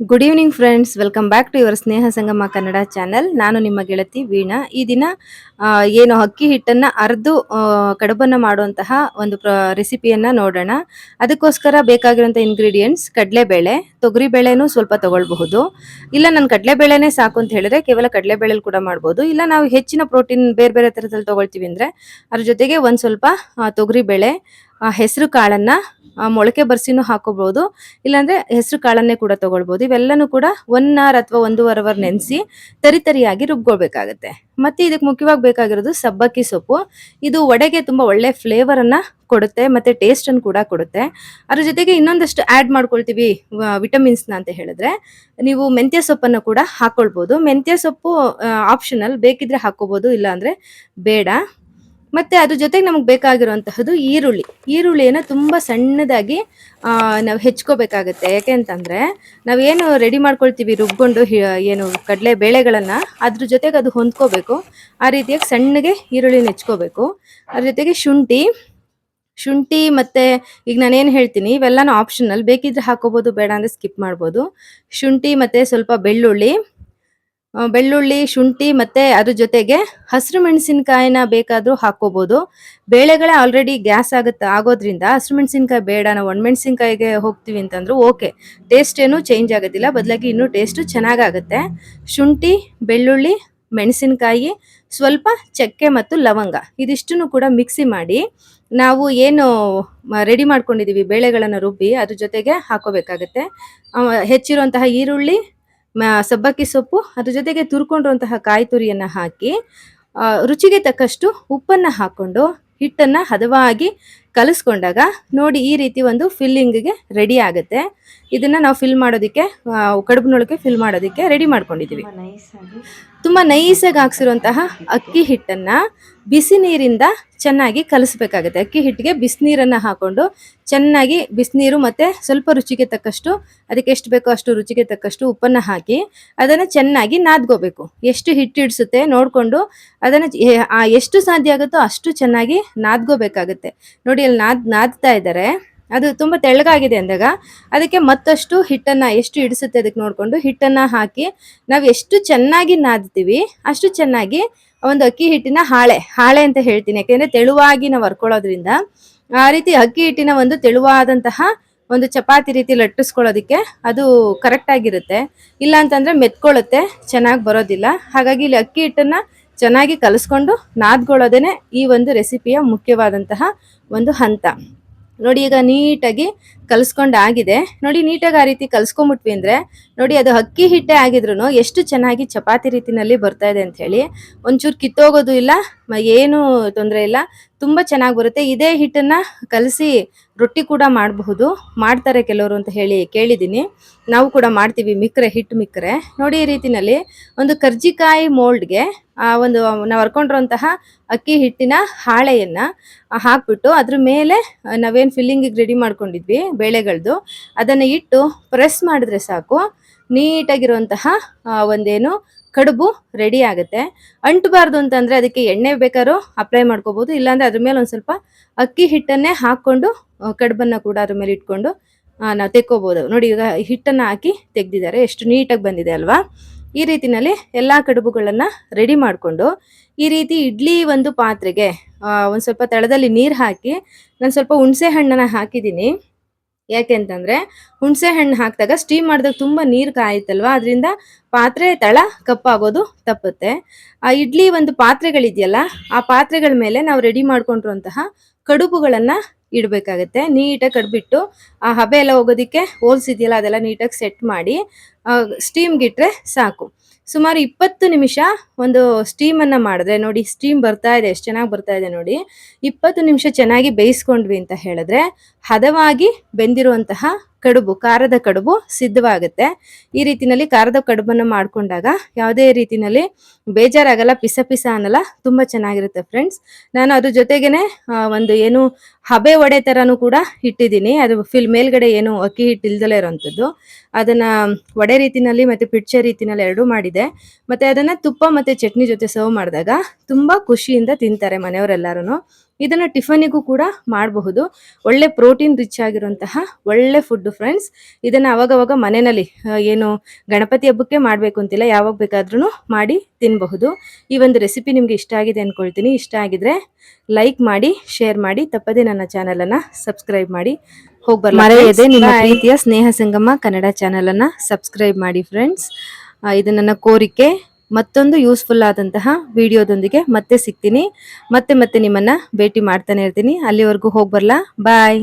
Good evening friends welcome back to your Sneha Sangama Kannada channel ನಾನು ನಿಮ್ಮ ಗೆಳತಿ ವೀಣಾ. ಈ ದಿನ ಏನು ಅಕ್ಕಿ ಹಿಟ್ಟನ್ನು ಅರ್ದು ಕಡುಬನ್ನು ಮಾಡುವಂತಹ ಒಂದು ರೆಸಿಪಿಯನ್ನು ನೋಡೋಣ. ಅದಕ್ಕೋಸ್ಕರ ಬೇಕಾಗಿರುವಂಥ ಇಂಗ್ರೀಡಿಯೆಂಟ್ಸ್ ಕಡಲೆಬೇಳೆ. ತೊಗರಿಬೇಳೆನೂ ಸ್ವಲ್ಪ ತೊಗೊಳ್ಬಹುದು. ಇಲ್ಲ, ನಾನು ಕಡಲೆಬೇಳೆನೇ ಸಾಕು ಅಂತ ಹೇಳಿದ್ರೆ ಕೇವಲ ಕಡಲೆಬೇಳೆಲಿ ಕೂಡ ಮಾಡ್ಬೋದು. ಇಲ್ಲ, ನಾವು ಹೆಚ್ಚಿನ ಪ್ರೋಟೀನ್ ಬೇರೆ ಬೇರೆ ಥರದಲ್ಲಿ ತೊಗೊಳ್ತೀವಿ ಅಂದರೆ, ಅದ್ರ ಜೊತೆಗೆ ಒಂದು ಸ್ವಲ್ಪ ತೊಗರಿಬೇಳೆ ಹೆಸರು ಕಾಳನ್ನ ಮೊಳಕೆ ಬರ್ಸಿನೂ ಹಾಕೋಬಹುದು ಇಲ್ಲಾಂದ್ರೆ ಹೆಸರು ಕಾಳನ್ನೇ ಕೂಡ ತಗೊಳ್ಬಹುದು ಇವೆಲ್ಲನೂ ಕೂಡ ಒನ್ ಅವರ್ ಅಥವಾ ಒಂದೂವರೆ ಅವರ್ ನೆನೆಸಿ ತರಿ ತರಿಯಾಗಿ ರುಬ್ಕೊಳ್ಬೇಕಾಗತ್ತೆ. ಮತ್ತೆ ಇದಕ್ಕೆ ಮುಖ್ಯವಾಗಿ ಬೇಕಾಗಿರೋದು ಸಬ್ಬಕ್ಕಿ ಸೊಪ್ಪು. ಇದು ವಡೆಗೆ ತುಂಬಾ ಒಳ್ಳೆ ಫ್ಲೇವರ್ ಅನ್ನ ಕೊಡುತ್ತೆ, ಮತ್ತೆ ಟೇಸ್ಟ್ ಅನ್ನು ಕೂಡ ಕೊಡುತ್ತೆ. ಅದ್ರ ಜೊತೆಗೆ ಇನ್ನೊಂದಷ್ಟು ಆಡ್ ಮಾಡ್ಕೊಳ್ತೀವಿ ವಿಟಮಿನ್ಸ್ನ ಅಂತ ಹೇಳಿದ್ರೆ, ನೀವು ಮೆಂತ್ಯ ಸೊಪ್ಪನ್ನು ಕೂಡ ಹಾಕೊಳ್ಬೋದು. ಮೆಂತ್ಯ ಸೊಪ್ಪು ಆಪ್ಷನಲ್ ಬೇಕಿದ್ರೆ ಹಾಕೋಬಹುದು ಇಲ್ಲಾಂದ್ರೆ ಬೇಡ. ಮತ್ತೆ ಅದ್ರ ಜೊತೆಗೆ ನಮಗೆ ಬೇಕಾಗಿರುವಂತಹದ್ದು ಈರುಳ್ಳಿ. ಈರುಳ್ಳಿಯನ್ನು ತುಂಬಾ ಸಣ್ಣದಾಗಿ ನಾವು ಹೆಚ್ಕೋಬೇಕಾಗತ್ತೆ. ಯಾಕೆ ಅಂತಂದ್ರೆ, ನಾವೇನು ರೆಡಿ ಮಾಡ್ಕೊಳ್ತೀವಿ ರುಬ್ಕೊಂಡು ಏನು ಕಡಲೆ ಬೇಳೆಗಳನ್ನ, ಅದ್ರ ಜೊತೆಗೆ ಅದು ಹೊಂದ್ಕೋಬೇಕು. ಆ ರೀತಿಯಾಗಿ ಸಣ್ಣಗೆ ಈರುಳ್ಳಿನ ಹೆಚ್ಕೋಬೇಕು. ಅದ್ರ ಜೊತೆಗೆ ಶುಂಠಿ ಶುಂಠಿ ಮತ್ತೆ ಈಗ ನಾನೇನು ಹೇಳ್ತೀನಿ, ಇವೆಲ್ಲನೂ ಆಪ್ಷನಲ್ ಬೇಕಿದ್ರೆ ಹಾಕೋಬಹುದು ಬೇಡ ಅಂದ್ರೆ ಸ್ಕಿಪ್ ಮಾಡ್ಬೋದು. ಶುಂಠಿ ಮತ್ತೆ ಸ್ವಲ್ಪ ಬೆಳ್ಳುಳ್ಳಿ ಬೆಳ್ಳುಳ್ಳಿ, ಶುಂಠಿ ಮತ್ತೆ ಅದ್ರ ಜೊತೆಗೆ ಹಸಿರು ಮೆಣಸಿನಕಾಯಿನ ಬೇಕಾದ್ರೂ ಹಾಕೋಬಹುದು ಬೇಳೆಗಳೇ ಆಲ್ರೆಡಿ ಗ್ಯಾಸ್ ಆಗುತ್ತೆ ಆಗೋದ್ರಿಂದ ಹಸಿರು ಮೆಣಸಿನಕಾಯಿ ಬೇಡ, ನಾವು ಒಣಮೆಣಸಿನಕಾಯಿಗೆ ಹೋಗ್ತೀವಿ ಅಂತಂದ್ರು ಓಕೆ ಟೇಸ್ಟ್ ಏನು ಚೇಂಜ್ ಆಗೋದಿಲ್ಲ, ಬದಲಾಗಿ ಇನ್ನೂ ಟೇಸ್ಟ್ ಚೆನ್ನಾಗಾಗುತ್ತೆ ಶುಂಠಿ, ಬೆಳ್ಳುಳ್ಳಿ, ಮೆಣಸಿನಕಾಯಿ, ಸ್ವಲ್ಪ ಚಕ್ಕೆ ಮತ್ತು ಲವಂಗ ಇದಿಷ್ಟನ್ನು ಕೂಡ ಮಿಕ್ಸಿ ಮಾಡಿ ನಾವು ಏನು ರೆಡಿ ಮಾಡ್ಕೊಂಡಿದ್ದೀವಿ ಬೇಳೆಗಳನ್ನು ರುಬ್ಬಿ ಅದ್ರ ಜೊತೆಗೆ ಹಾಕೋಬೇಕಾಗತ್ತೆ ಹೆಚ್ಚಿರುವಂತಹ ಈರುಳ್ಳಿ ಸಬ್ಬಕ್ಕಿ ಸೊಪ್ಪು, ಅದ್ರ ಜೊತೆಗೆ ತುರ್ಕೊಂಡಿರುವಂತಹ ಕಾಯಿ ತುರಿಯನ್ನ ಹಾಕಿ ರುಚಿಗೆ ತಕ್ಕಷ್ಟು ಉಪ್ಪನ್ನ ಹಾಕೊಂಡು ಹಿಟ್ಟನ್ನ ಹದವಾಗಿ ಕಲಿಸ್ಕೊಂಡಾಗ ನೋಡಿ ಈ ರೀತಿ ಒಂದು ಫಿಲ್ಲಿಂಗ್ಗೆ ರೆಡಿ ಆಗುತ್ತೆ. ಇದನ್ನ ನಾವು ಫಿಲ್ ಮಾಡೋದಕ್ಕೆ ಕಡುಬಿನೊಳಗೆ ಫಿಲ್ ಮಾಡೋದಕ್ಕೆ ರೆಡಿ ಮಾಡ್ಕೊಂಡಿದೀವಿ. ತುಂಬಾ ನೈಸಾಗಿ ಹಾಕ್ಸಿರುವಂತಹ ಅಕ್ಕಿ ಹಿಟ್ಟನ್ನ ಬಿಸಿ ನೀರಿಂದ ಚೆನ್ನಾಗಿ ಕಲಿಸ್ಬೇಕಾಗುತ್ತೆ. ಅಕ್ಕಿ ಹಿಟ್ಟಿಗೆ ಬಿಸಿನೀರನ್ನ ಹಾಕೊಂಡು ಚೆನ್ನಾಗಿ ಬಿಸಿನೀರು ಮತ್ತೆ ಸ್ವಲ್ಪ ರುಚಿಗೆ ತಕ್ಕಷ್ಟು ಅದಕ್ಕೆ ಎಷ್ಟು ಬೇಕೋ ಅಷ್ಟು ರುಚಿಗೆ ತಕ್ಕಷ್ಟು ಉಪ್ಪನ್ನ ಹಾಕಿ ಅದನ್ನ ಚೆನ್ನಾಗಿ ನಾದ್ಕೋಬೇಕು. ಎಷ್ಟು ಹಿಟ್ಟು ಹಿಡಿಸುತ್ತೆ ನೋಡ್ಕೊಂಡು ಅದನ್ನ ಎಷ್ಟು ಸಾಧ್ಯ ಆಗುತ್ತೋ ಅಷ್ಟು ಚೆನ್ನಾಗಿ ನಾದ್ಕೋಬೇಕಾಗುತ್ತೆ. ನೋಡಿ ಅಲ್ಲಿ ನಾದ್ ನಾದ್ತಾ ಇದ್ದಾರೆ. ಅದು ತುಂಬ ತೆಳ್ಳಗಾಗಿದೆ ಅಂದಾಗ ಅದಕ್ಕೆ ಮತ್ತಷ್ಟು ಹಿಟ್ಟನ್ನು ಎಷ್ಟು ಹಿಡಿಸುತ್ತೆ ಅದಕ್ಕೆ ನೋಡಿಕೊಂಡು ಹಿಟ್ಟನ್ನು ಹಾಕಿ ನಾವು ಎಷ್ಟು ಚೆನ್ನಾಗಿ ನಾದ್ತೀವಿ ಅಷ್ಟು ಚೆನ್ನಾಗಿ ಒಂದು ಅಕ್ಕಿ ಹಿಟ್ಟಿನ ಹಾಳೆ ಹಾಳೆ ಅಂತ ಹೇಳ್ತೀನಿ. ಯಾಕೆಂದರೆ ತೆಳುವಾಗಿ ನಾವು ಹರ್ಕೊಳ್ಳೋದ್ರಿಂದ ಆ ರೀತಿ ಅಕ್ಕಿ ಹಿಟ್ಟಿನ ಒಂದು ತೆಳುವಾದಂತಹ ಒಂದು ಚಪಾತಿ ರೀತಿ ಲಟ್ಟಿಸ್ಕೊಳ್ಳೋದಕ್ಕೆ ಅದು ಕರೆಕ್ಟ್ ಆಗಿರುತ್ತೆ. ಇಲ್ಲ ಅಂತಂದ್ರೆ ಮೆತ್ಕೊಳ್ಳುತ್ತೆ, ಚೆನ್ನಾಗಿ ಬರೋದಿಲ್ಲ. ಹಾಗಾಗಿ ಇಲ್ಲಿ ಅಕ್ಕಿ ಹಿಟ್ಟನ್ನು ಚೆನ್ನಾಗಿ ಕಲಿಸ್ಕೊಂಡು ನಾದ್ಕೊಳ್ಳೋದೇ ಈ ಒಂದು ರೆಸಿಪಿಯ ಮುಖ್ಯವಾದಂತಹ ಒಂದು ಹಂತ. ನೋಡಿ, ಈಗ ನೀಟಾಗಿ ಕಲಿಸ್ಕೊಂಡು ಆಗಿದೆ ನೋಡಿ, ನೀಟಾಗಿ ಆ ರೀತಿ ಕಲಿಸ್ಕೊಂಬಿಟ್ವಿ ಅಂದರೆ, ನೋಡಿ, ಅದು ಅಕ್ಕಿ ಹಿಟ್ಟೆ ಆಗಿದ್ರು ಎಷ್ಟು ಚೆನ್ನಾಗಿ ಚಪಾತಿ ರೀತಿನಲ್ಲಿ ಬರ್ತಾ ಇದೆ ಅಂತ ಹೇಳಿ. ಒಂಚೂರು ಕಿತ್ತೋಗೋದು ಇಲ್ಲ ಏನು ತೊಂದರೆ ಇಲ್ಲ. ತುಂಬಾ ಚೆನ್ನಾಗಿ ಬರುತ್ತೆ. ಇದೇ ಹಿಟ್ಟನ್ನ ಕಲಸಿ ರೊಟ್ಟಿ ಕೂಡ ಮಾಡಬಹುದು. ಮಾಡ್ತಾರೆ ಕೆಲವರು ಅಂತ ಹೇಳಿ ಕೇಳಿದ್ದೀನಿ. ನಾವು ಕೂಡ ಮಾಡ್ತೀವಿ ಮಿಕ್ರೆ, ಹಿಟ್ಟು ಮಿಕ್ರೆ. ನೋಡಿ ಈ ರೀತಿನಲ್ಲಿ ಒಂದು ಕರ್ಜಿಕಾಯಿ ಮೋಲ್ಡ್ಗೆ, ಆ, ಒಂದು ನಾವು ಹರ್ಕೊಂಡಿರುವಂತಹ ಅಕ್ಕಿ ಹಿಟ್ಟಿನ ಹಾಳೆಯನ್ನು ಹಾಕ್ಬಿಟ್ಟು ಅದ್ರ ಮೇಲೆ ನಾವೇನು ನಾವೇನ್ ಫಿಲ್ಲಿಂಗ್ ರೆಡಿ ಮಾಡ್ಕೊಂಡಿದ್ವಿ ಬೇಳೆಗಳದ್ದು ಅದನ್ನ ಇಟ್ಟು ಪ್ರೆಸ್ ಮಾಡಿದ್ರೆ ಸಾಕು. ನೀಟಾಗಿರುವಂತಹ ಒಂದೇನು ಕಡುಬು ರೆಡಿ ಆಗುತ್ತೆ. ಅಂಟಬಾರ್ದು ಅಂತಂದರೆ ಅದಕ್ಕೆ ಎಣ್ಣೆ ಬೇಕಾದ್ರೂ ಅಪ್ಲೈ ಮಾಡ್ಕೋಬಹುದು ಇಲ್ಲಾಂದರೆ ಅದ್ರ ಮೇಲೆ ಒಂದು ಸ್ವಲ್ಪ ಅಕ್ಕಿ ಹಿಟ್ಟನ್ನೇ ಹಾಕೊಂಡು ಕಡುಬನ್ನು ಕೂಡ ಅದ್ರ ಮೇಲೆ ಇಟ್ಕೊಂಡು ನಾವು ತೆಕ್ಕೋಬಹುದು ನೋಡಿ ಈಗ ಹಿಟ್ಟನ್ನ ಹಾಕಿ ತೆಗ್ದಿದ್ದಾರೆ. ಎಷ್ಟು ನೀಟಾಗಿ ಬಂದಿದೆ ಅಲ್ವಾ? ಈ ರೀತಿಯಲ್ಲಿ ಎಲ್ಲ ಕಡುಬುಗಳನ್ನು ರೆಡಿ ಮಾಡಿಕೊಂಡು, ಈ ರೀತಿ ಇಡ್ಲಿ ಒಂದು ಪಾತ್ರೆಗೆ ಒಂದು ಸ್ವಲ್ಪ ತಳದಲ್ಲಿ ನೀರು ಹಾಕಿ, ನಾನು ಸ್ವಲ್ಪ ಹುಣಸೆ ಹಣ್ಣನ್ನು ಹಾಕಿದ್ದೀನಿ. ಯಾಕೆ ಅಂತಂದ್ರೆ ಹುಣಸೆ ಹಣ್ಣು ಹಾಕಿದಾಗ ಸ್ಟೀಮ್ ಮಾಡಿದಾಗ ತುಂಬಾ ನೀರು ಕಾಯುತ್ತಲ್ವ? ಅದರಿಂದ ಪಾತ್ರೆ ತಳ ಕಪ್ಪಾಗೋದು ತಪ್ಪುತ್ತೆ. ಆ ಇಡ್ಲಿ ಒಂದು ಪಾತ್ರೆಗಳಿದೆಯಲ್ಲ, ಆ ಪಾತ್ರೆಗಳ ಮೇಲೆ ನಾವು ರೆಡಿ ಮಾಡ್ಕೊಂಡಿರುವಂತಹ ಕಡುಬುಗಳನ್ನ ಇಡಬೇಕಾಗತ್ತೆ. ನೀಟಾಗಿ ಕಡ್ಬಿಟ್ಟು ಆ ಹಬೆ ಎಲ್ಲ ಹೋಗೋದಕ್ಕೆ ಹೋಲ್ಸ್ ಇದೆಯಲ್ಲ, ಅದೆಲ್ಲ ನೀಟಾಗಿ ಸೆಟ್ ಮಾಡಿ ಸ್ಟೀಮ್ಗೆ ಇಟ್ಟರೆ ಸಾಕು. ಸುಮಾರು ಇಪ್ಪತ್ತು ನಿಮಿಷ ಒಂದು ಸ್ಟೀಮನ್ನು ಮಾಡಿದ್ರೆ ನೋಡಿ ಸ್ಟೀಮ್ ಬರ್ತಾ ಇದೆ, ಎಷ್ಟು ಚೆನ್ನಾಗಿ ಬರ್ತಾ ಇದೆ ನೋಡಿ. ಇಪ್ಪತ್ತು ನಿಮಿಷ ಚೆನ್ನಾಗಿ ಬೇಯಿಸ್ಕೊಂಡ್ವಿ ಅಂತ ಹೇಳಿದ್ರೆ ಹದವಾಗಿ ಬೆಂದಿರುವಂತಹ ಕಡುಬು, ಖಾರದ ಕಡುಬು ಸಿದ್ಧವಾಗುತ್ತೆ. ಈ ರೀತಿನಲ್ಲಿ ಖಾರದ ಕಡುಬನ್ನು ಮಾಡ್ಕೊಂಡಾಗ ಯಾವುದೇ ರೀತಿನಲ್ಲಿ ಬೇಜಾರಾಗಲ್ಲ, ಪಿಸ ಪಿಸ ಅನ್ನಲ್ಲ, ತುಂಬಾ ಚೆನ್ನಾಗಿರುತ್ತೆ ಫ್ರೆಂಡ್ಸ್ ನಾನು ಅದ್ರ ಜೊತೆಗೇನೆ ಒಂದು ಏನು ಹಬೆ ಒಡೆ ಥರನೂ ಕೂಡ ಇಟ್ಟಿದ್ದೀನಿ. ಅದು ಫಿಲ್ ಮೇಲ್ಗಡೆ ಏನು ಅಕ್ಕಿ ಹಿಟ್ಟು ಇಲ್ದಲೇ ಇರೋವಂಥದ್ದು ಅದನ್ನ ವಡೆ ರೀತಿನಲ್ಲಿ ಮತ್ತೆ ಪಿಡ್ಚೆ ರೀತಿನಲ್ಲಿ ಎರಡೂ ಮಾಡಿದೆ. ಮತ್ತೆ ಅದನ್ನ ತುಪ್ಪ ಮತ್ತೆ ಚಟ್ನಿ ಜೊತೆ ಸರ್ವ್ ಮಾಡಿದಾಗ ತುಂಬಾ ಖುಷಿಯಿಂದ ತಿಂತಾರೆ ಮನೆಯವರೆಲ್ಲರೂ ಇದನ್ನು ಟಿಫನಿಗೂ ಕೂಡ ಮಾಡಬಹುದು. ಒಳ್ಳೆ ಪ್ರೋಟೀನ್ ರಿಚ್ ಆಗಿರುವಂತಹ ಒಳ್ಳೆ ಫುಡ್ ಫ್ರೆಂಡ್ಸ್ ಇದನ್ನು ಅವಾಗವಾಗ ಮನೆಯಲ್ಲಿ ಏನು ಗಣಪತಿ ಹಬ್ಬಕ್ಕೆ ಮಾಡಬೇಕು ಅಂತಿಲ್ಲ ಯಾವಾಗ ಬೇಕಾದ್ರೂ ಮಾಡಿ ತಿನ್ನಬಹುದು ಈ ಒಂದು ರೆಸಿಪಿ ನಿಮಗೆ ಇಷ್ಟ ಆಗಿದೆ ಅಂದ್ಕೊಳ್ತೀನಿ ಇಷ್ಟ ಆಗಿದ್ರೆ ಲೈಕ್ ಮಾಡಿ ಶೇರ್ ಮಾಡಿ ತಪ್ಪದೇ ನನ್ನ ಚಾನಲನ್ನು ಸಬ್ಸ್ಕ್ರೈಬ್ ಮಾಡಿ. ಹೋಗಿ ಮರೆಯದೆ ನಿಮ್ಮ ಪ್ರೀತಿಯ ಸ್ನೇಹ ಸಂಗಮ ಕನ್ನಡ ಚಾನಲನ್ನು ಸಬ್ಸ್ಕ್ರೈಬ್ ಮಾಡಿ ಫ್ರೆಂಡ್ಸ್ ಇದು ನನ್ನ ಕೋರಿಕೆ. ಮತ್ತೊಂದು ಯೂಸ್ಫುಲ್ ಆದಂತಹ ವಿಡಿಯೋದೊಂದಿಗೆ ಮತ್ತೆ ಸಿಗ್ತೀನಿ. ಮತ್ತೆ ಮತ್ತೆ ನಿಮ್ಮನ್ನ ಭೇಟಿ ಮಾಡ್ತಾನೆ ಇರ್ತೀನಿ. ಅಲ್ಲಿವರೆಗೂ ಹೋಗ್ಬರ್ಲಾ? ಬರಲಾ ಬಾಯ್